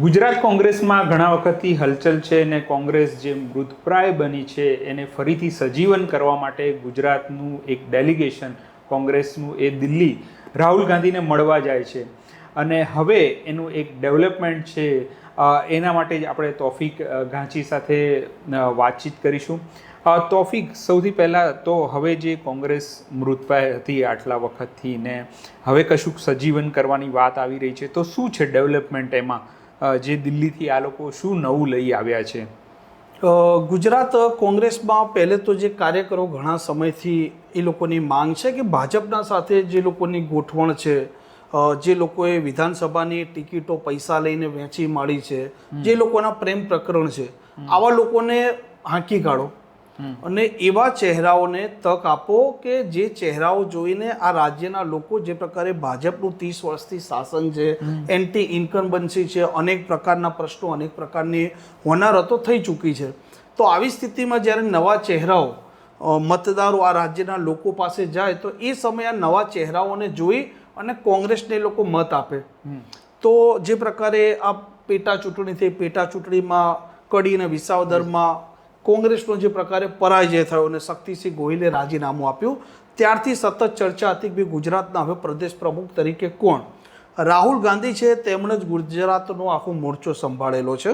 ગુજરાત કોંગ્રેસમાં ઘણા વખતથી હલચલ છે અને કોંગ્રેસ જે મૃતપ્રાય બની છે, એને ફરીથી સજીવન કરવા માટે ગુજરાતનું એક ડેલિગેશન કોંગ્રેસનું એ દિલ્હી રાહુલ ગાંધીને મળવા જાય છે. અને હવે એનું એક ડેવલપમેન્ટ છે એના માટે જ આપણે તોફિક ઘાંચી સાથે વાતચીત કરીશું. તોફિક સૌથી પહેલાં તો હવે જે કોંગ્રેસ મૃતપાય હતી આટલા વખતથી ને હવે કશુંક સજીવન કરવાની વાત આવી રહી છે, તો શું છે ડેવલપમેન્ટ એમાં? જે દિલ્હીથી આ લોકો શું નવું લઈ આવ્યા છે? ગુજરાત કોંગ્રેસમાં પહેલે તો જે કાર્યકરો ઘણા સમયથી એ લોકોની માંગ છે કે ભાજપના સાથે જે લોકોની ગોઠવણ છે જે લોકોએ વિધાનસભાની ટિકિટો પૈસા લઈને વેચી માળી છે જે લોકોના પ્રેમ પ્રકરણ છે આવા લોકોને હાંકી કાઢો. અને એવા ચહેરાઓને તક આપો કે જે ચહેરાઓ જોઈને આ રાજ્યના લોકો જે પ્રકારે ભાજપનું ત્રીસ વર્ષથી શાસન છે એન્ટી ઇન્કમ્બન્સી છે અનેક પ્રકારના પ્રશ્નો અનેક પ્રકારની હોનારતો થઈ ચૂકી છે. તો આવી સ્થિતિમાં જ્યારે નવા ચહેરાઓ મતદારો આ રાજ્યના લોકો પાસે જાય તો એ સમયે આ નવા ચહેરાઓને જોઈ અને કોંગ્રેસને એ લોકો મત આપે. તો જે પ્રકારે આ પેટા ચૂંટણી થઈ પેટા ચૂંટણીમાં કડી અને વિસાવદરમાં કોંગ્રેસનો જે પ્રકારે પરાજય થયો અને શક્તિસિંહ ગોહિલે રાજીનામું આપ્યું ત્યારથી સતત ચર્ચા હતી કે ગુજરાતના હવે પ્રદેશ પ્રમુખ તરીકે કોણ? રાહુલ ગાંધી છે તેમણે જ ગુજરાતનો આખો મોરચો સંભાળેલો છે.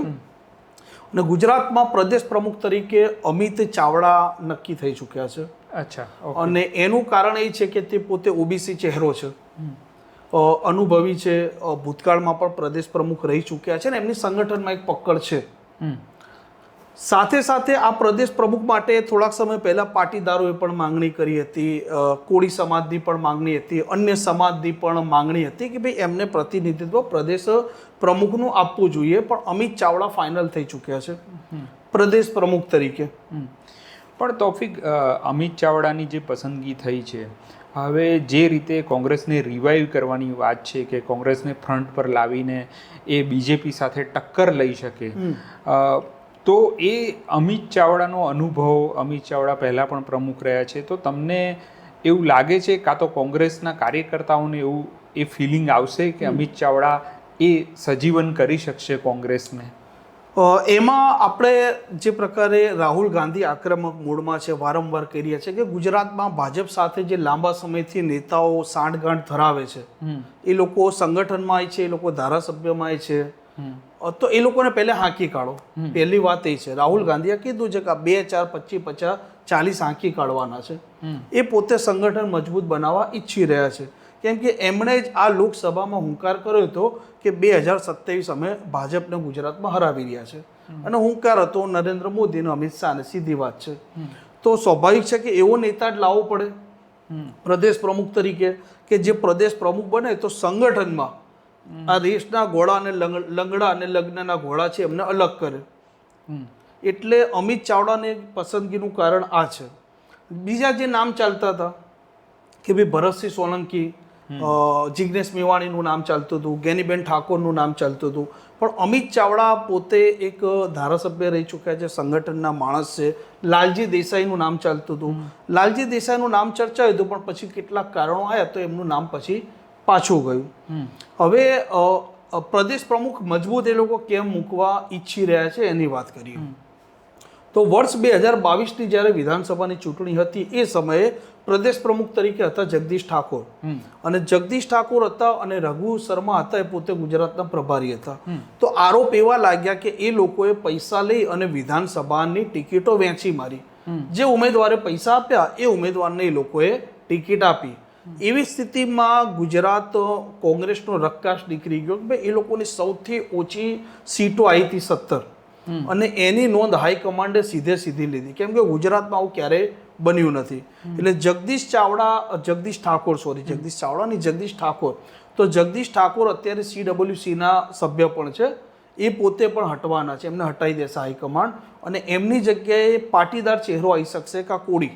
અને ગુજરાતમાં પ્રદેશ પ્રમુખ તરીકે અમિત ચાવડા નક્કી થઈ ચૂક્યા છે. અચ્છા અને એનું કારણ એ છે કે તે પોતે ઓબીસી ચહેરો છે. અનુભવી છે. ભૂતકાળમાં પણ પ્રદેશ પ્રમુખ રહી ચૂક્યા છે ને એમની સંગઠનમાં એક પકડ છે. સાથે સાથે આ પ્રદેશ પ્રમુખ માટે થોડાક સમય પહેલાં પાટીદારોએ પણ માંગણી કરી હતી કોળી સમાજની પણ માંગણી હતી અન્ય સમાજની પણ માંગણી હતી કે ભાઈ એમને પ્રતિનિધિત્વ પ્રદેશ પ્રમુખનું આપવું જોઈએ. પણ અમિત ચાવડા ફાઇનલ થઈ ચૂક્યા છે. પ્રદેશ પ્રમુખ તરીકે. પણ તોફિક અમિત ચાવડાની જે પસંદગી થઈ છે હવે જે રીતે કોંગ્રેસને રિવાઇવ કરવાની વાત છે કે કોંગ્રેસને ફ્રન્ટ પર લાવીને એ બીજેપી સાથે ટક્કર લઈ શકે તો એ અમિત ચાવડાનો અનુભવ અમિત ચાવડા પહેલાં પણ પ્રમુખ રહ્યા છે તો તમને એવું લાગે છે કાં તો કોંગ્રેસના કાર્યકર્તાઓને એવું એ ફિલિંગ આવશે કે અમિત ચાવડા એ સજીવન કરી શકશે કોંગ્રેસને? એમાં આપણે જે પ્રકારે રાહુલ ગાંધી આક્રમક મૂડમાં છે વારંવાર કહી રહ્યા છે કે ગુજરાતમાં ભાજપ સાથે જે લાંબા સમયથી નેતાઓ સાંઠગાંઠ ધરાવે છે એ લોકો સંગઠનમાં છે એ લોકો ધારાસભ્યમાં છે. તો એ લોકોને પહેલે હાંકી કાઢો. પહેલી વાત એ છે. રાહુલ ગાંધીએ કીધું છે કે બે ચાર પચીસ પચાસ ચાલીસ હાંકી કાઢવાના છે. એ પોતે સંગઠન મજબૂત બનાવવા ઈચ્છી રહ્યા છે. કેમ કે એમણે જ આ લોકસભામાં હુંકાર કર્યો હતો કે બે હજાર સત્યાવીસ અમે ભાજપને ગુજરાતમાં હરાવી રહ્યા છે. અને હુંકાર હતો નરેન્દ્ર મોદીનો અમિત શાહને. સીધી વાત છે. તો સ્વાભાવિક છે કે એવો નેતા જ લાવવો પડે. પ્રદેશ પ્રમુખ તરીકે કે જે પ્રદેશ પ્રમુખ બને તો સંગઠનમાં આ રેસના ઘોડા અને લંગડા અને લગ્નના ઘોડા છે એમને અલગ કરે. એટલે અમિત ચાવડાને પસંદગીનું કારણ આ છે. બીજા જે નામ ચાલતા હતા કે ભાઈ ભરતસિંહ સોલંકી જિગ્નેશ મેવાણીનું નામ ચાલતું હતું ગેનીબેન ઠાકોરનું નામ ચાલતું હતું. પણ અમિત ચાવડા પોતે એક ધારાસભ્ય રહી ચૂક્યા છે સંગઠનના માણસ છે. લાલજી દેસાઈનું નામ ચાલતું હતું. લાલજી દેસાઈનું નામ ચર્ચાયું હતું પણ પછી કેટલાક કારણો આવ્યા તો એમનું નામ પછી પાછું ગયું. હવે પ્રદેશ પ્રમુખ મજબૂત એ લોકો કેમ મૂકવા ઈચ્છી રહ્યા છે એની વાત કરીએ. તો વર્ષ બે હજાર બાવીસની જ્યારે વિધાનસભાની ચૂંટણી હતી એ સમયે પ્રદેશ પ્રમુખ તરીકે હતા જગદીશ ઠાકોર. અને જગદીશ ઠાકોર હતા અને રઘુ શર્મા હતા એ પોતે ગુજરાતના પ્રભારી હતા. તો આરોપ એવા લાગ્યા કે એ લોકોએ પૈસા લઈ અને વિધાનસભાની ટિકિટો વેચી મારી. જે ઉમેદવારે પૈસા આપ્યા એ ઉમેદવારને એ લોકોએ ટિકિટ આપી. એવી સ્થિતિમાં ગુજરાત કોંગ્રેસનો રક્કાશ નીકળી ગયો કે ભાઈ એ લોકોની સૌથી ઓછી સીટો આવી હતી સત્તર અને એની નોંધ હાઈકમાન્ડે સીધે સીધી લીધી. કેમ કે ગુજરાતમાં આવું ક્યારેય બન્યું નથી. એટલે જગદીશ ચાવડા જગદીશ ઠાકોર સોરી જગદીશ ચાવડા નહીં જગદીશ ઠાકોર. તો જગદીશ ઠાકોર અત્યારે સીડબ્લ્યુસીના સભ્ય પણ છે. એ પોતે પણ હટવાના છે. એમને હટાવી દેશે હાઈકમાન્ડ અને એમની જગ્યાએ પાટીદાર ચહેરો આવી શકશે કા કોળી.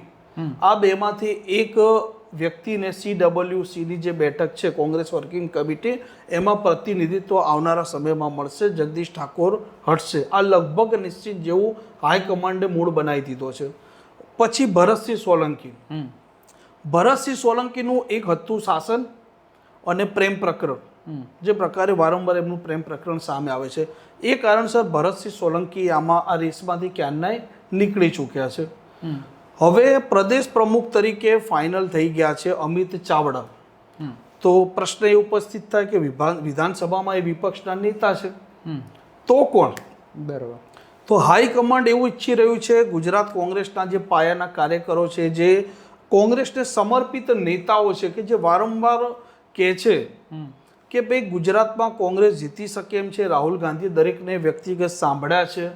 આ બેમાંથી એક વ્યક્તિને સીડબ્લ્યુસીની જે બેઠક છે કોંગ્રેસ વર્કિંગ કમિટી એમાં પ્રતિનિધિત્વ આવનારા સમયમાં મળશે. જગદીશ ઠાકોર હટશે. આ લગભગ નિશ્ચિત જેવું હાઈકમાન્ડે મૂળ બનાવી દીધો છે. પછી ભરતસિંહ સોલંકી. ભરતસિંહ સોલંકીનું એક હતું શાસન અને પ્રેમ પ્રકરણ. જે પ્રકારે વારંવાર એમનું પ્રેમ પ્રકરણ સામે આવે છે. એ કારણસર ભરતસિંહ સોલંકી આમાં આ રેસમાંથી ક્યારનાય નીકળી ચૂક્યા છે. હવે પ્રદેશ પ્રમુખ તરીકે ફાઇનલ થઈ ગયા છે અમિત ચાવડા. તો પ્રશ્ન એ ઉપસ્થિત થાય કે વિભા- વિધાનસભામાં એ વિપક્ષના નેતા છે. તો કોણ? બરાબર. તો હાઈકમાન્ડ એવું ઈચ્છી રહ્યું છે ગુજરાત કોંગ્રેસના જે પાયાના કાર્યકરો છે જે કોંગ્રેસને સમર્પિત નેતાઓ છે કે જે વારંવાર કહે છે કે ભાઈ ગુજરાતમાં કોંગ્રેસ જીતી શકે એમ છે. રાહુલ ગાંધી દરેકને વ્યક્તિગત સાંભળ્યા છે.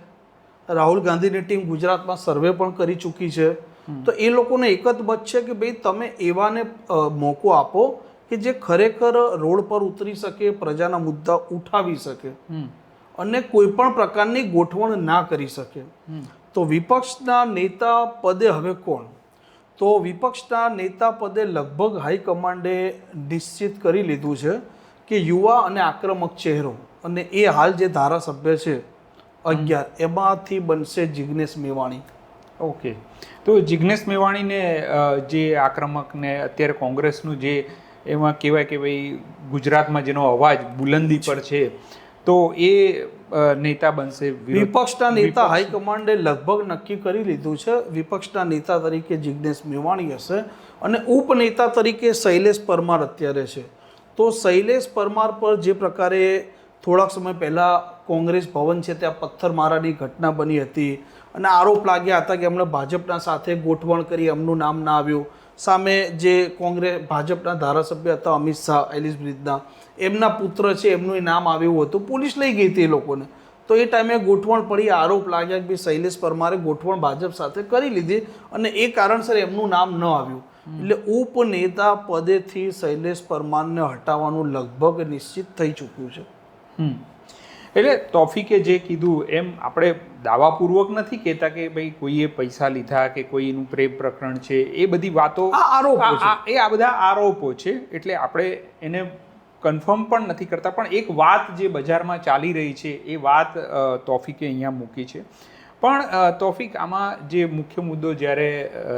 રાહુલ ગાંધીની ટીમ ગુજરાતમાં સર્વે પણ કરી ચૂકી છે. તો એ લોકોને એક જ મત છે કે ભાઈ તમે એવાને મોકો આપો કે જે ખરેખર રોડ પર ઉતરી શકે પ્રજાના મુદ્દા ઉઠાવી શકે અને કોઈ પણ પ્રકારની ગોઠવણ ના કરી શકે. તો વિપક્ષના નેતા પદે હવે કોણ? તો વિપક્ષના નેતા પદે લગભગ હાઈકમાન્ડે નિશ્ચિત કરી લીધું છે કે યુવા અને આક્રમક ચહેરો અને એ હાલ જે ધારાસભ્ય છે અગિયાર એમાંથી બનશે જિગ્નેશ મેવાણી. ઓકે. તો જિગ્નેશ મેવાણીને જે આક્રમકને અત્યારે કોંગ્રેસનું જે એમાં કહેવાય કે ભાઈ ગુજરાતમાં જેનો અવાજ બુલંદી પર છે તો એ નેતા બનશે વિપક્ષના નેતા હાઈકમાન્ડે લગભગ નક્કી કરી લીધું છે વિપક્ષના નેતા તરીકે જિગ્નેશ મેવાણી હશે અને ઉપનેતા તરીકે શૈલેષ પરમાર અત્યારે છે. તો શૈલેષ પરમાર પર જે પ્રકારે થોડાક સમય પહેલાં કોંગ્રેસ ભવન છે ત્યાં પથ્થરમારાની ઘટના બની હતી અને આરોપ લાગ્યા હતા કે એમણે ભાજપના સાથે ગોઠવણ કરી, એમનું નામ ના આવ્યું. સામે જે કોંગ્રેસ ભાજપના ધારાસભ્ય હતા અમિત શાહ એલિસ બ્રિજના એમના પુત્ર છે, એમનું નામ આવ્યું હતું. પોલીસ લઈ ગઈ હતી એ લોકોને. તો એ ટાઈમે ગોઠવણ પડી, આરોપ લાગ્યા કે ભાઈ શૈલેષ પરમારે ગોઠવણ ભાજપ સાથે કરી લીધી અને એ કારણસર એમનું નામ ન આવ્યું. એટલે ઉપનેતા પદેથી શૈલેષ પરમારને હટાવવાનું લગભગ નિશ્ચિત થઈ ચૂક્યું છે. એટલે તોફિકે જે કીધું એમ આપણે દાવાપૂર્વક નથી કહેતા કે ભાઈ કોઈએ પૈસા લીધા કે કોઈ એનું પ્રેમ પ્રકરણ છે એ બધી વાતો આરોપો એ આ બધા આરોપો છે એટલે આપણે એને કન્ફર્મ પણ નથી કરતા. પણ એક વાત જે બજારમાં ચાલી રહી છે એ વાત તોફિકે અહીંયા મૂકી છે. પણ તોફિક આમાં જે મુખ્ય મુદ્દો જ્યારે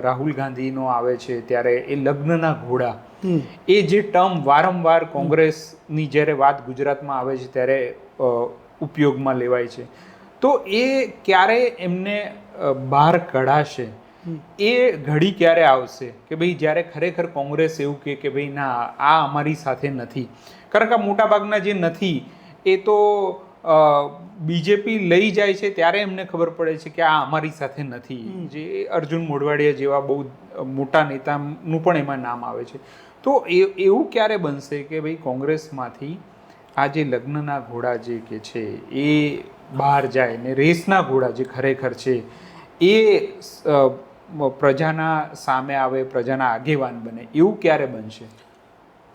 રાહુલ ગાંધીનો આવે છે ત્યારે એ લગ્નના ઘોડા એ જે ટર્મ વારંવાર કોંગ્રેસની જ્યારે વાત ગુજરાતમાં આવે છે ત્યારે ઉપયોગમાં લેવાય છે. તો એ ક્યારે એમને બહાર કઢાશે? એ ઘડી ક્યારે આવશે? કે ભાઈ જ્યારે ખરેખર કોંગ્રેસ એવું કે કે ભાઈ ના આ અમારી સાથે નથી. કારણ કે આ મોટાભાગના જે નથી એ તો બીજેપી લઈ જાય છે ત્યારે એમને ખબર પડે છે કે આ અમારી સાથે નથી. જે અર્જુન મોઢવાડિયા જેવા બહુ મોટા નેતાનું પણ એમાં નામ આવે છે. તો એ એવું ક્યારે બનશે કે ભાઈ કોંગ્રેસમાંથી આ જે લગ્નના ઘોડા જે કે છે એ બહાર જાય ને રેસના ઘોડા જે ખરેખર છે એ પ્રજાના સામે આવે પ્રજાના આગેવાન બને એવું ક્યારે બનશે?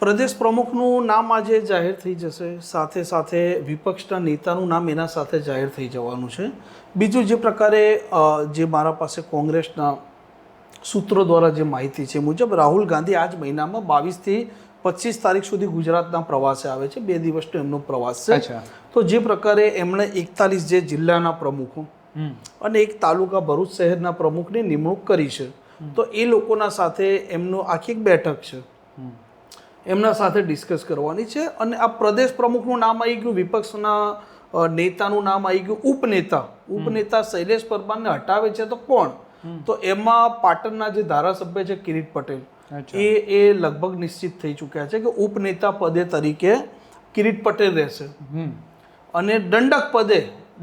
પ્રદેશ પ્રમુખનું નામ આજે જાહેર થઈ જશે. સાથે સાથે વિપક્ષના નેતાનું નામ એના સાથે જાહેર થઈ જવાનું છે. બીજું જે પ્રકારે જે મારા પાસે કોંગ્રેસના સૂત્રો દ્વારા જે માહિતી છે મુજબ રાહુલ ગાંધી આજ મહિનામાં બાવીસથી પચીસ તારીખ સુધી ગુજરાતના પ્રવાસે આવે છે. બે દિવસનો એમનો પ્રવાસ છે. તો જે પ્રકારે એમણે એકતાલીસ જે જિલ્લાના પ્રમુખો અને એક તાલુકા ભરૂચ શહેરના પ્રમુખની નિમણૂક કરી છે. તો એ લોકોના સાથે એમનું આખી એક બેઠક છે. એમના સાથે ડિસ્કસ કરવાની છે અને આ પ્રદેશ પ્રમુખનું નામ આવી ગયું વિપક્ષના નેતાનું નામ આવી ગયું ઉપનેતા. ઉપનેતા શૈલેષ પરમારને હટાવે છે તો કોણ? તો એમાં પાટણના જે ધારાસભ્ય છે કિરીટ પટેલ એ એ લગભગ નિશ્ચિત થઈ ચૂક્યા છે કે ઉપનેતા પદે તરીકે કિરીટ પટેલ રહેશે. અને દંડક પદે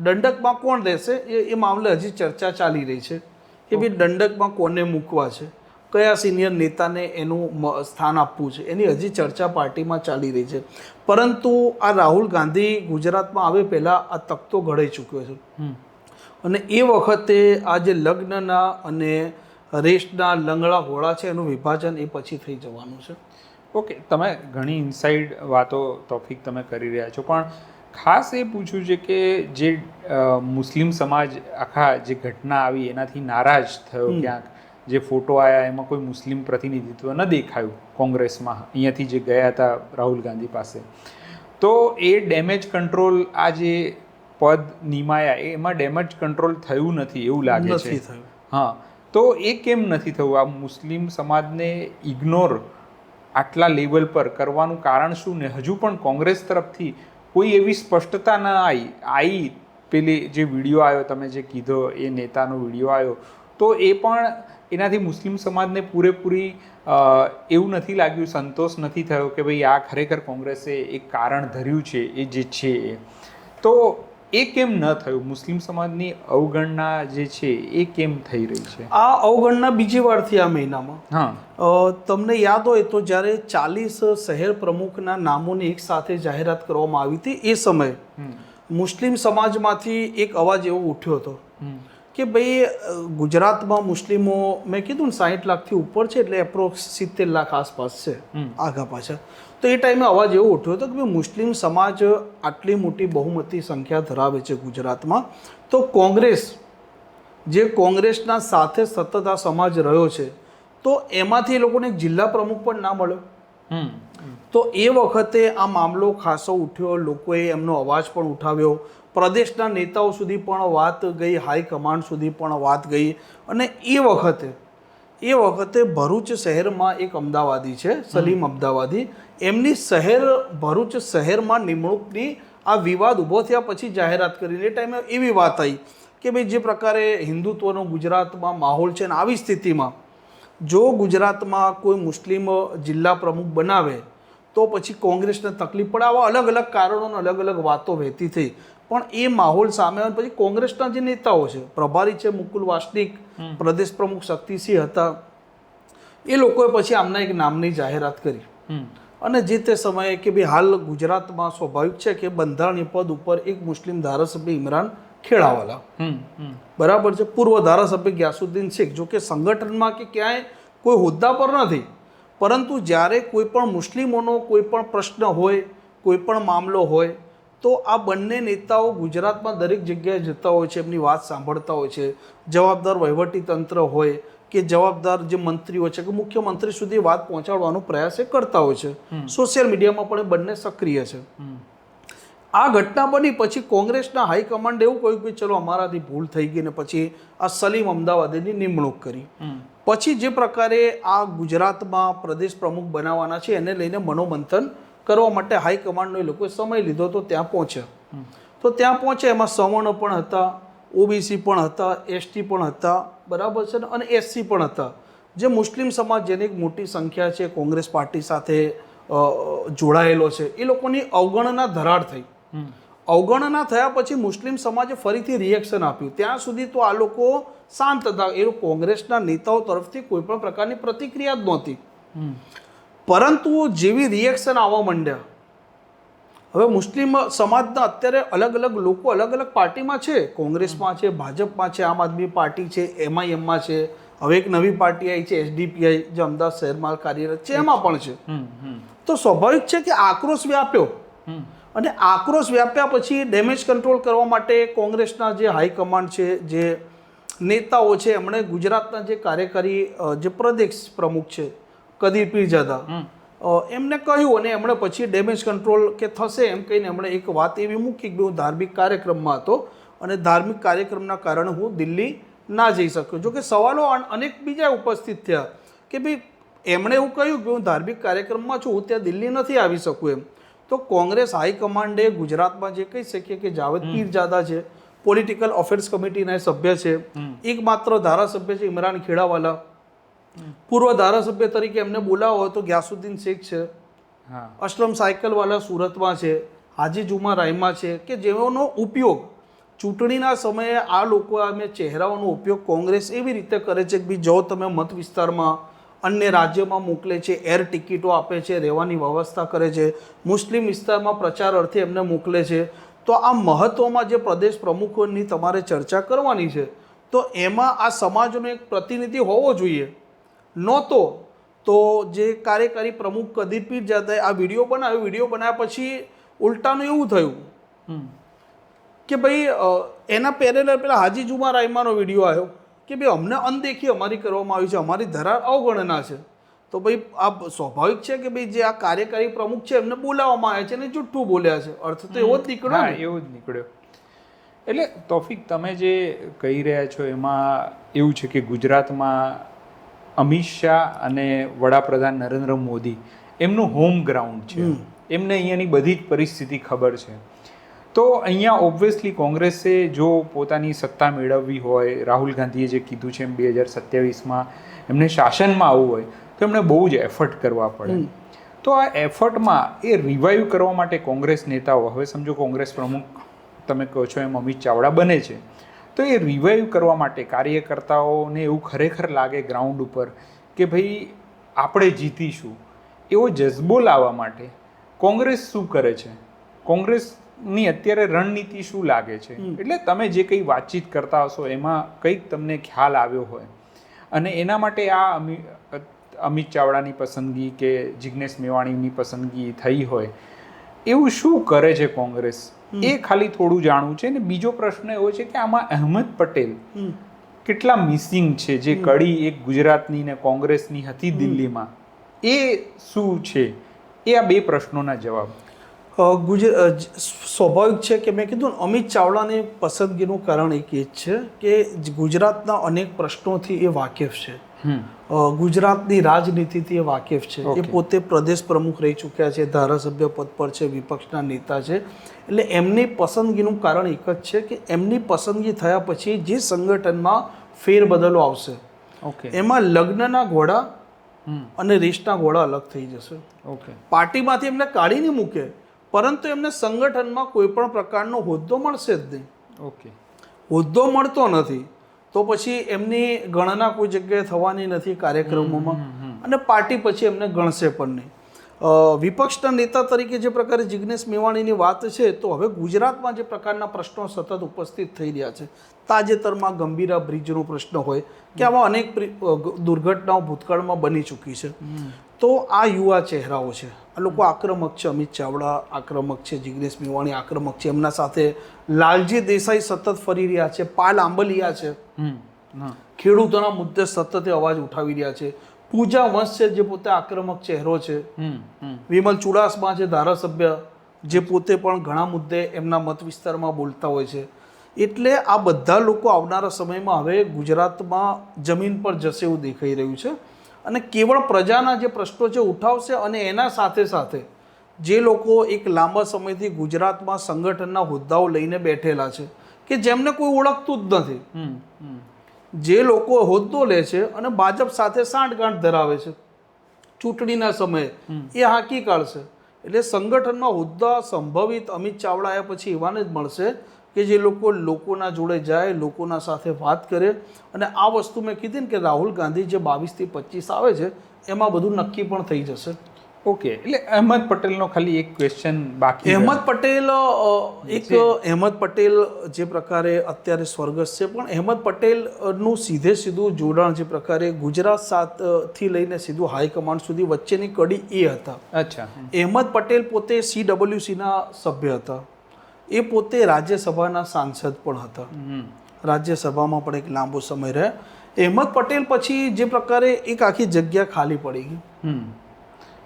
દંડકમાં કોણ રહેશે એ એ મામલે હજી ચર્ચા ચાલી રહી છે કે ભાઈ દંડકમાં કોને મૂકવા છે. કયા સિનિયર નેતાને એનું સ્થાન આપવું છે? એની હજી ચર્ચા પાર્ટીમાં ચાલી રહી છે. પરંતુ આ રાહુલ ગાંધી ગુજરાતમાં આવે પહેલાં આ તકતો ઘડાઈ ચૂક્યો છે. અને એ વખતે આ જે લગ્નના અને રેસના લંગડા ઘોડા છે એનું વિભાજન એ પછી થઈ જવાનું છે. ઓકે તમે ઘણી ઇનસાઇડ વાતો ટોપિક તમે કરી રહ્યા છો પણ ખાસ એ પૂછ્યું છે કે જે મુસ્લિમ સમાજ આખા જે ઘટના આવી એનાથી નારાજ થયો ક્યાંક? જે ફોટો આવ્યા એમાં કોઈ મુસ્લિમ પ્રતિનિધિત્વ ન દેખાયું કોંગ્રેસમાં. અહીંયાથી જે ગયા હતા રાહુલ ગાંધી પાસે. તો એ ડેમેજ કંટ્રોલ આ જે પદ નિમાયા એમાં ડેમેજ કંટ્રોલ થયું નથી એવું લાગે છે. હા. તો એ કેમ નથી થયું? આ મુસ્લિમ સમાજને ઇગ્નોર આટલા લેવલ પર કરવાનું કારણ શું ને હજુ પણ કોંગ્રેસ તરફથી કોઈ એવી સ્પષ્ટતા ન આવી આવી પેલી જે વીડિયો આવ્યો તમે જે કીધો એ નેતાનો વીડિયો આવ્યો તો એ પણ એનાથી મુસ્લિમ સમાજને પૂરેપૂરી એવું નથી લાગ્યું સંતોષ નથી થયો કે ભાઈ આ ખરેખર કોંગ્રેસે એક કારણ ધર્યું છે એ જે છે એ. તો એ કેમ ન થયું? મુસ્લિમ સમાજની અવગણના જે છે એ કેમ થઈ રહી છે? આ અવગણના બીજી વાર થઈ આ મહિનામાં. હા. તમને યાદ હોય તો જ્યારે ચાલીસ શહેર પ્રમુખના નામોની એક સાથે જાહેરાત કરવામાં આવી હતી એ સમયે મુસ્લિમ સમાજમાંથી એક અવાજ એવો ઉઠ્યો હતો. કે ભાઈ ગુજરાતમાં મુસ્લિમો મેં કીધું ને સાહીઠ લાખથી ઉપર છે એટલે એપ્રોક્સ સિત્તેર લાખ આસપાસ છે. આગા પાછળ. તો એ ટાઈમે અવાજ એવો ઉઠ્યો હતો કે ભાઈ મુસ્લિમ સમાજ આટલી મોટી બહુમતી સંખ્યા ધરાવે છે ગુજરાતમાં. તો કોંગ્રેસ જે કોંગ્રેસના સાથે સતત આ સમાજ રહ્યો છે તો એમાંથી એ લોકોને એક જિલ્લા પ્રમુખ પણ ના મળ્યો. તો એ વખતે આ મામલો ખાસો ઉઠ્યો લોકોએ એમનો અવાજ પણ ઉઠાવ્યો. પ્રદેશના નેતાઓ સુધી પણ વાત ગઈ હાઈકમાન્ડ સુધી પણ વાત ગઈ અને એ વખતે એ વખતે ભરૂચ શહેરમાં એક અમદાવાદી છે સલીમ અમદાવાદી. એમની શહેર ભરૂચ શહેરમાં નિમણૂકની આ વિવાદ ઊભો થયા પછી જાહેરાત કરીને એ ટાઈમે એવી વાત આવી કે ભાઈ જે પ્રકારે હિન્દુત્વનો ગુજરાતમાં માહોલ છે ને આવી સ્થિતિમાં જો ગુજરાતમાં કોઈ મુસ્લિમ જિલ્લા પ્રમુખ બનાવે તો પછી કોંગ્રેસને તકલીફ પડે આવા અલગ અલગ કારણોને અલગ અલગ વાતો વહેતી થઈ. પણ એ માહોલ સામે આવે પછી કોંગ્રેસના જે નેતાઓ છે પ્રભારી છે મુકુલ વાસનિક પ્રદેશ પ્રમુખ શક્તિસિંહ હતા એ લોકોએ પછી આમના એક નામની જાહેરાત કરી. અને જે તે સમયે કે ભાઈ હાલ ગુજરાતમાં સ્વાભાવિક છે કે બંધારણીય પદ ઉપર એક મુસ્લિમ ધારાસભ્ય ઇમરાન ખેડાવાલા. બરાબર છે? પૂર્વ ધારાસભ્ય ગ્યાસુદ્દીન શેખ જો કે સંગઠનમાં કે ક્યાંય કોઈ હોદ્દા પર નથી. પરંતુ જ્યારે કોઈ પણ મુસ્લિમોનો કોઈ પણ પ્રશ્ન હોય કોઈ પણ મામલો હોય તો આ બંને નેતાઓ ગુજરાતમાં દરેક જગ્યાએ જતા હોય છે એમની વાત સાંભળતા હોય છે. જવાબદાર વહીવટીતંત્ર હોય કે જવાબદાર જે મંત્રીઓ છે કે મુખ્યમંત્રી સુધી વાત પહોંચાડવાનો પ્રયાસ એ કરતા હોય છે. સોશિયલ મીડિયામાં પણ એ બંને સક્રિય છે. આ ઘટના બની પછી કોંગ્રેસના હાઈકમાન્ડ એવું કહ્યું કે ચલો અમારાથી ભૂલ થઈ ગઈ ને પછી આ સલીમ અમદાવાદીની નિમણૂક કરી. પછી જે પ્રકારે આ ગુજરાતમાં પ્રદેશ પ્રમુખ બનાવવાના છે એને લઈને મનોમંથન કરવા માટે હાઈકમાન્ડનો એ લોકોએ સમય લીધો તો ત્યાં પહોંચ્યા. તો ત્યાં પહોંચ્યા એમાં સવર્ણ પણ હતા ઓબીસી પણ હતા એસટી પણ હતા બરાબર છે અને એસસી પણ હતા. જે મુસ્લિમ સમાજ જેની એક મોટી સંખ્યા છે કોંગ્રેસ પાર્ટી સાથે જોડાયેલો છે એ લોકોની અવગણના ધરાડ થઈ. અવગણના થયા પછી મુસ્લિમ સમાજે ફરીથી રિએક્શન આપ્યું. ત્યાં સુધી તો આ લોકો શાંત હતા. એ કોંગ્રેસના નેતાઓ તરફથી કોઈ પણ પ્રકારની પ્રતિક્રિયા જ નહોતી. પરંતુ જેવી રિએક્શન આવવા માંડ્યા. હવે મુસ્લિમ સમાજના અત્યારે અલગ અલગ લોકો અલગ અલગ પાર્ટીમાં છે. કોંગ્રેસમાં છે ભાજપમાં છે આમ આદમી પાર્ટી છે એમઆઈએમમાં છે. હવે એક નવી પાર્ટી આવી છે એસડીપીઆઈ જે અમદાવાદ શહેરમાં કાર્યરત છે એમાં પણ છે. તો સ્વાભાવિક છે કે આક્રોશ વ્યાપ્યો. અને આક્રોશ વ્યાપ્યા પછી ડેમેજ કંટ્રોલ કરવા માટે કોંગ્રેસના જે હાઈકમાન્ડ છે જે નેતાઓ છે એમણે ગુજરાતના જે કાર્યકારી જે પ્રદેશ પ્રમુખ છે કદીર પીરજાદા. એમને કહ્યું અને એમણે પછી ડેમેજ કંટ્રોલ કે થશે એમ કહીને એમણે એક વાત એવી મૂકી કે હું ધાર્મિક કાર્યક્રમમાં હતો અને ધાર્મિક કાર્યક્રમના કારણે હું દિલ્હી ના જઈ શક્યો. જોકે સવાલો અન- અનેક બીજા ઉપસ્થિત થયા કે ભાઈ એમણે એવું કહ્યું કે હું ધાર્મિક કાર્યક્રમમાં છું હું ત્યાં દિલ્હી નથી આવી શકું એમ. તો કોંગ્રેસ હાઈકમાન્ડે ગુજરાતમાં જે કહી શકીએ કે જાવેદ પીરજાદા છે પોલિટિકલ અફેર્સ કમિટીના સભ્ય છે એકમાત્ર ધારાસભ્ય છે ઇમરાન ખેડાવાલા. પૂર્વ ધારાસભ્ય તરીકે એમને બોલાવો હોય તો ગ્યાસુદ્દીન શેખ છે. અસલમ સાયકલવાલા સુરતમાં છે હાજી જુમા રાયમાં છે કે જેઓનો ઉપયોગ ચૂંટણીના સમયે આ લોકો અમે ચહેરાઓનો ઉપયોગ કોંગ્રેસ એવી રીતે કરે છે કે ભાઈ જો તમે મત વિસ્તારમાં અન્ય રાજ્યમાં મોકલે છે એર ટિકિટો આપે છે રહેવાની વ્યવસ્થા કરે છે મુસ્લિમ વિસ્તારમાં પ્રચાર અર્થે એમને મોકલે છે તો આ મહત્ત્વમાં જે પ્રદેશ પ્રમુખોની તમારે ચર્ચા કરવાની છે તો એમાં આ સમાજનો એક પ્રતિનિધિ હોવો જોઈએ. નહોતો તો જે કાર્યકારી પ્રમુખ કદીર પીરજાદાએ આ વીડિયો બનાવ્યો વીડિયો બનાવ્યા પછી ઉલટાનું એવું થયું કે ભાઈ એના પેરેલર પેલા હાજી જુમા રાયમાનો વીડિયો આવ્યો કે ભાઈ અમને અનદેખી અમારી કરવામાં આવી છે અમારી ધરાર અવગણના છે. તો ભાઈ આ સ્વાભાવિક છે કે ભાઈ જે આ કાર્યકારી પ્રમુખ છે એમને બોલાવવામાં આવ્યા છે અને જુઠ્ઠું બોલ્યા છે. અર્થ તો એવો જ નીકળ્યો એવો જ નીકળ્યો. એટલે તોફિક તમે જે કહી રહ્યા છો એમાં એવું છે કે ગુજરાતમાં અમિત શાહ અને વડાપ્રધાન નરેન્દ્ર મોદી એમનું હોમ ગ્રાઉન્ડ છે. એમને અહીંયાની બધી જ પરિસ્થિતિ ખબર છે. તો અહીંયા ઓબ્વિયસલી કોંગ્રેસે જો પોતાની સત્તા મેળવવી હોય રાહુલ ગાંધીએ જે કીધું છે એમ બે હજાર સત્યાવીસમાં એમને શાસનમાં આવવું હોય તો એમણે બહુ જ એફર્ટ કરવા પડે. તો આ એફર્ટમાં એ રિવાઈવ કરવા માટે કોંગ્રેસ નેતાઓ હવે સમજો કોંગ્રેસ પ્રમુખ તમે કહો છો એમ અમિત ચાવડા બને છે. તો એ રિવાઈવ કરવા માટે કાર્યકર્તાઓને એવું ખરેખર લાગે ગ્રાઉન્ડ ઉપર કે ભાઈ આપણે જીતીશું. એવો જજ્બો લાવવા માટે કોંગ્રેસ શું કરે છે? કોંગ્રેસની અત્યારે રણનીતિ શું લાગે છે? એટલે તમે જે કંઈ વાતચીત કરતા હશો એમાં કંઈક તમને ખ્યાલ આવ્યો હોય. અને એના માટે આ અમિત ચાવડાની પસંદગી કે જિગ્નેશ મેવાણીની પસંદગી થઈ હોય. એવું શું કરે છે કોંગ્રેસ? એ ખાલી થોડું જાણવું છે ને બીજો પ્રશ્ન એવો છે કે આમાં અહેમદ પટેલ કેટલા મિસિંગ છે? જે કડી એક ગુજરાતની ને કોંગ્રેસની હતી દિલ્હીમાં. એ શું છે? એ આ બે પ્રશ્નોના જવાબ. અ, ગુજ સ્વાભાવિક છે કે મેં કીધું અમિત ચાવડાની પસંદગીનું કારણ એક એ જ છે કે ગુજરાતના અનેક પ્રશ્નોથી એ વાકેફ છે. ગુજરાતની રાજનીતિથી એ વાકેફ છે. એ પોતે પ્રદેશ પ્રમુખ રહી ચૂક્યા છે ધારાસભ્ય પદ પર છે વિપક્ષના નેતા છે. એટલે એમની પસંદગીનું કારણ એક જ છે કે એમની પસંદગી થયા પછી જે સંગઠનમાં ફેરબદલો આવશે ઓકે એમાં લગ્નના ઘોડા હમ. અને રેસના ઘોડા અલગ થઈ જશે. ઓકે પાર્ટીમાંથી એમને કાઢી નહીં મૂકે પરંતુ એમને સંગઠનમાં કોઈ પણ પ્રકારનો હોદ્દો મળશે જ નહીં. ઓકે હોદ્દો મળતો નથી. તો પછી એમની ગણના કોઈ જગ્યાએ થવાની નથી કાર્યક્રમોમાં. અને પાર્ટી પછી એમને ગણશે પણ નહીં. વિપક્ષના નેતા તરીકે જે પ્રકારે જિગ્નેશ મેવાણીની વાત છે તો હવે ગુજરાતમાં જે પ્રકારના પ્રશ્નો સતત ઉપસ્થિત થઈ રહ્યા છે તાજેતરમાં ગંભીરા બ્રિજનો પ્રશ્ન હોય કે આવા અનેક દુર્ઘટનાઓ ભૂતકાળમાં બની ચૂકી છે. તો આ યુવા ચહેરાઓ છે આ લોકો આક્રમક છે અમિત ચાવડા આક્રમક છે જિગ્નેશ મેવાણી આક્રમક છે એમના સાથે લાલજી દેસાઈ સતત ફરી રહ્યા છે પાલ આંબલિયા છે. ખેડૂતોના મુદ્દે સતત અવાજ ઉઠાવી રહ્યા છે. પૂજા વંશ છે જે પોતે આક્રમક ચહેરો છે. વિમલ ચુડાસમા છે ધારાસભ્ય જે પોતે પણ ઘણા મુદ્દે એમના મત વિસ્તારમાં બોલતા હોય છે. એટલે આ બધા લોકો આવનારા સમયમાં હવે ગુજરાતમાં જમીન પર જશે એવું દેખાઈ રહ્યું છે. અને કેવળ પ્રજાના જે પ્રશ્નો છે ઉઠાવશે અને એના સાથે સાથે જે લોકો એક લાંબા સમયથી ગુજરાતમાં સંગઠનના હોદ્દાઓ લઈને બેઠેલા છે કે જેમને કોઈ ઓળખતું જ નથી. જે લોકો હોદ્દો લે છે અને ભાજપ સાથે સાંઠગાંઠ ધરાવે છે ચૂંટણીના સમયે એ હાંકી કાઢશે. એટલે સંગઠનમાં હોદ્દા સંભવિત અમિત ચાવડા આવ્યા પછી એવાને જ મળશે કે જે લોકો લોકોના જોડે જાય લોકોના સાથે વાત કરે. અને આ વસ્તુ મેં કીધી ને કે રાહુલ ગાંધી જે બાવીસથી પચીસ આવે છે એમાં બધું નક્કી પણ થઈ જશે. ઓકે એટલે અહેમદ પટેલનો ખાલી એક ક્વેશ્ચન બાકી અહેમદ પટેલ એક અહેમદ પટેલ જે પ્રકારે અત્યારે સ્વર્ગસ્થ છે પણ અહેમદ પટેલનું સીધે સીધું જોડાણ જે પ્રકારે ગુજરાત સાથથી લઈને સીધું હાઈકમાન્ડ સુધી વચ્ચેની કડી એ હતા. અચ્છા. અહેમદ પટેલ પોતે સીડબ્લ્યુસીના સભ્ય હતા. એ પોતે રાજ્યસભાના સાંસદ પણ હતા. રાજ્યસભામાં પણ એક લાંબો સમય રહ્યા. અહેમદ પટેલ પછી જે પ્રકારે એક આખી જગ્યા ખાલી પડી ગઈ.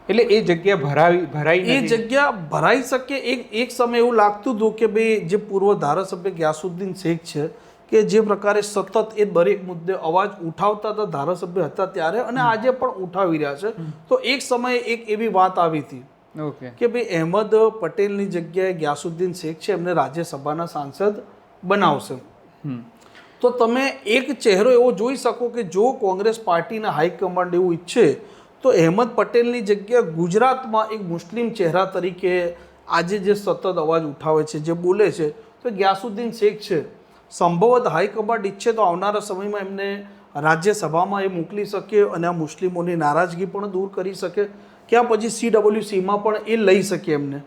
એટલે એ જગ્યા ભરાવી ભરાઈ એ જગ્યા ભરાઈ શકે એક એક સમય એવું લાગતું હતું કે ભાઈ જે પૂર્વ ધારાસભ્ય ગ્યાસુદ્દીન શેખ છે કે જે પ્રકારે સતત એ દરેક મુદ્દે અવાજ ઉઠાવતા હતા ધારાસભ્ય હતા ત્યારે અને આજે પણ ઉઠાવી રહ્યા છે. તો એક સમયે એક એવી વાત આવી હતી કે ભાઈ અહેમદ પટેલની જગ્યાએ ગ્યાસુદ્દીન શેખ છે એમને રાજ્યસભાના સાંસદ બનાવશે. તો તમે એક ચહેરો એવો જોઈ શકો કે જો કોંગ્રેસ પાર્ટીના હાઈકમાન્ડ એવું ઈચ્છે તો અહેમદ પટેલની જગ્યા ગુજરાતમાં એક મુસ્લિમ ચહેરા તરીકે આજે જે સતત અવાજ ઉઠાવે છે જે બોલે છે તો ગ્યાસુદ્દીન શેખ છે. સંભવત હાઈકમાન્ડ ઈચ્છે તો આવનારા સમયમાં એમને રાજ્યસભામાં એ મોકલી શકે અને આ મુસ્લિમોની નારાજગી પણ દૂર કરી શકે. આ પછી સીડબ્લ્યુસીમાં પણ એ લઈ શકે એમને.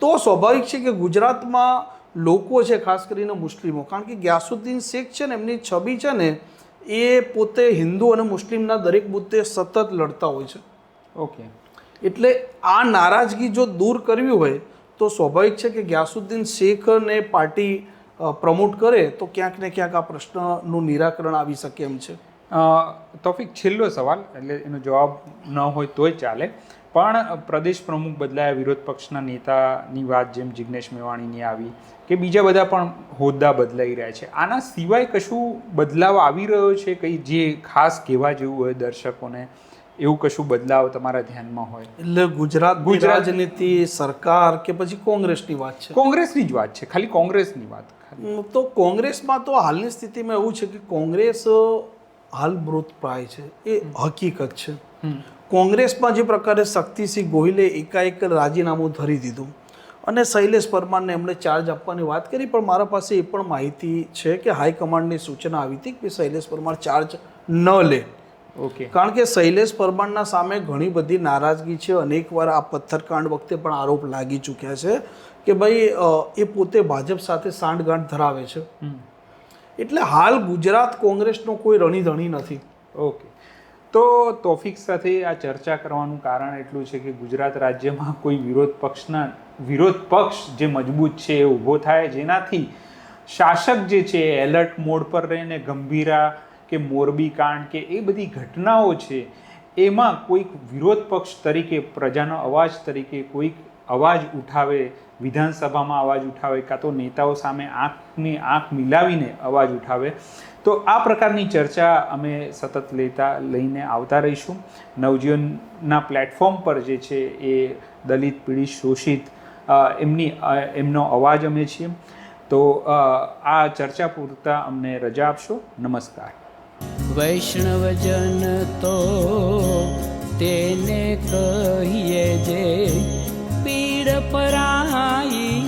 તો સ્વાભાવિક છે કે ગુજરાતમાં લોકો છે ખાસ કરીને મુસ્લિમો કારણ કે ગ્યાસુદ્દીન શેખ છે ને એમની છબી છે ને એ પોતે હિન્દુ અને મુસ્લિમના દરેક મુદ્દે સતત લડતા હોય છે. ઓકે. એટલે આ નારાજગી જો દૂર કરવી હોય તો સ્વાભાવિક છે કે ગ્યાસુદ્દીન શેખને પાર્ટી પ્રમોટ કરે તો ક્યાંક ને ક્યાંક આ પ્રશ્નનું નિરાકરણ આવી શકે એમ છે. તોફિક છેલ્લો સવાલ એટલે એનો જવાબ ન હોય તોય ચાલે. પણ પ્રદેશ પ્રમુખ બદલાયા વિરોધ પક્ષના નેતાની વાત જેમ જિગ્નેશ મેવાણીની આવી કે બીજા બધા પણ હોદ્દા બદલાઈ રહ્યા છે. આના સિવાય કશું બદલાવ આવી રહ્યો છે? કંઈ જે ખાસ કહેવા જેવું હોય દર્શકોને એવું કશું બદલાવ તમારા ધ્યાનમાં હોય? એટલે ગુજરાત ગુજરાત- રાજનીતિ સરકાર કે પછી કોંગ્રેસની વાત છે? કોંગ્રેસની જ વાત છે. ખાલી કોંગ્રેસની વાત. તો કોંગ્રેસમાં તો હાલની સ્થિતિમાં એવું છે કે કોંગ્રેસ હાલ મૃતપ્રાય છે. એ હકીકત છે. કોંગ્રેસમાં જે પ્રકારે શક્તિસિંહ ગોહિલે એકાએક રાજીનામું ધરી દીધું અને શૈલેષ પરમારને એમણે ચાર્જ આપવાની વાત કરી પણ મારા પાસે એ પણ માહિતી છે કે હાઈકમાન્ડની સૂચના આવી હતી કે શૈલેષ પરમાર ચાર્જ ન લે. ઓકે. કારણ કે શૈલેષ પરમારના સામે ઘણી બધી નારાજગી છે. અનેકવાર આ પથ્થરકાંડ વખતે પણ આરોપ લાગી ચૂક્યા છે કે ભાઈ એ પોતે ભાજપ સાથે સાંઠગાંઠ ધરાવે છે. એટલે હાલ ગુજરાત કોંગ્રેસનો કોઈ રણીધણી નથી. ઓકે. તો તોફિક સાથે આ ચર્ચા કરવાનું કારણ એટલું છે કે ગુજરાત રાજ્યમાં કોઈ વિરોધ પક્ષના, વિરોધ પક્ષ જે મજબૂત છે એ ઊભો થાય, જેનાથી શાસક જે છે એલર્ટ મોડ પર રહીને ગંભીરા કે મોરબી કાંડ કે એ બધી ઘટનાઓ છે, એમાં કોઈક વિરોધ પક્ષ તરીકે, પ્રજાનો અવાજ તરીકે કોઈક અવાજ ઉઠાવે વિધાનસભામાં અવાજ ઉઠાવે કાં તો નેતાઓ સામે આંખની આંખ મિલાવીને અવાજ ઉઠાવે. તો આ પ્રકારની ચર્ચા અમે સતત લેતા લઈને આવતા રહીશું. નવજીવનના પ્લેટફોર્મ પર જે છે એ દલિત, પીડિત, શોષિત એમની એમનો અવાજ અમે છીએ. તો આ ચર્ચા પૂરતા અમને રજા આપશો. નમસ્કાર. વૈષ્ણવજન તો તેને કહીએ જે પીડ પરાઈ